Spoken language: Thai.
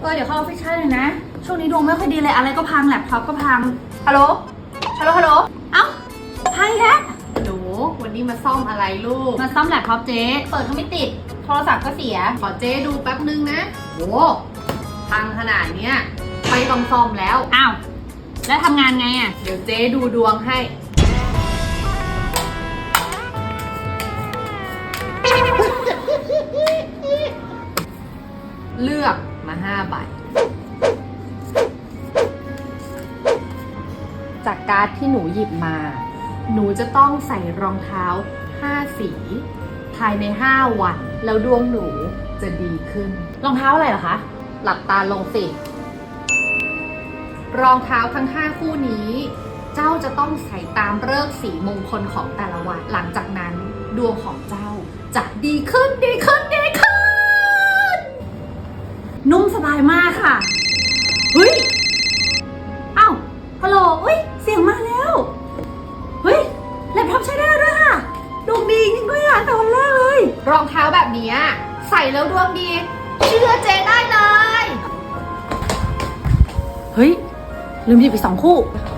เออเดี๋ยวเข้าออฟฟิศใช่เลยนะ ช่วงนี้ดวงไม่ค่อยดีเลยอะไรก็พังแล็ปท็อปก็พัง ฮัลโหล ฮัลโหลฮัลโหล เอ้าพังอีกแล้วหนู วันนี้มาซ่อมอะไรลูก มาซ่อมแล็ปท็อปเจ๊ เปิดก็ไม่ติด โทรศัพท์ก็เสีย ขอเจ๊ดูแป๊บนึงนะโหพังขนาดเนี้ยไม่ต้องซ่อมแล้ว อ้าว แล้วทำงานไงอะ เดี๋ยวเจ๊ดูดวงให้ เลือก มาห้าใบ จากการ์ดที่หนูหยิบมา หนูจะต้องใส่รองเท้า 5 สี ภายใน 5 วัน แล้วดวงหนูจะดีขึ้น รองเท้าอะไรเหรอคะ หลับตาลงสิ รองเท้าทั้ง 5 คู่นี้ เจ้าจะต้องใส่ตามเลิกษ์สีมงคลของแต่ละวัน หลังจากนั้นดวงของเจ้าจะดีขึ้นดีขึ้นดีขึ้น นุ่ม สบายมากค่ะ เฮ้ยเอ้าฮัลโหลเฮ้ย เสียงมาแล้ว เฮ้ยแล็ปท็อปใช้ได้แล้วด้วยค่ะดวงดีจริงด้วยอะแต่วันแรกเลย รองเท้าแบบเนี้ยใส่แล้วดวงดี เชื่อเจได้เลย เฮ้ย ลืมหยิบไปสองคู่โ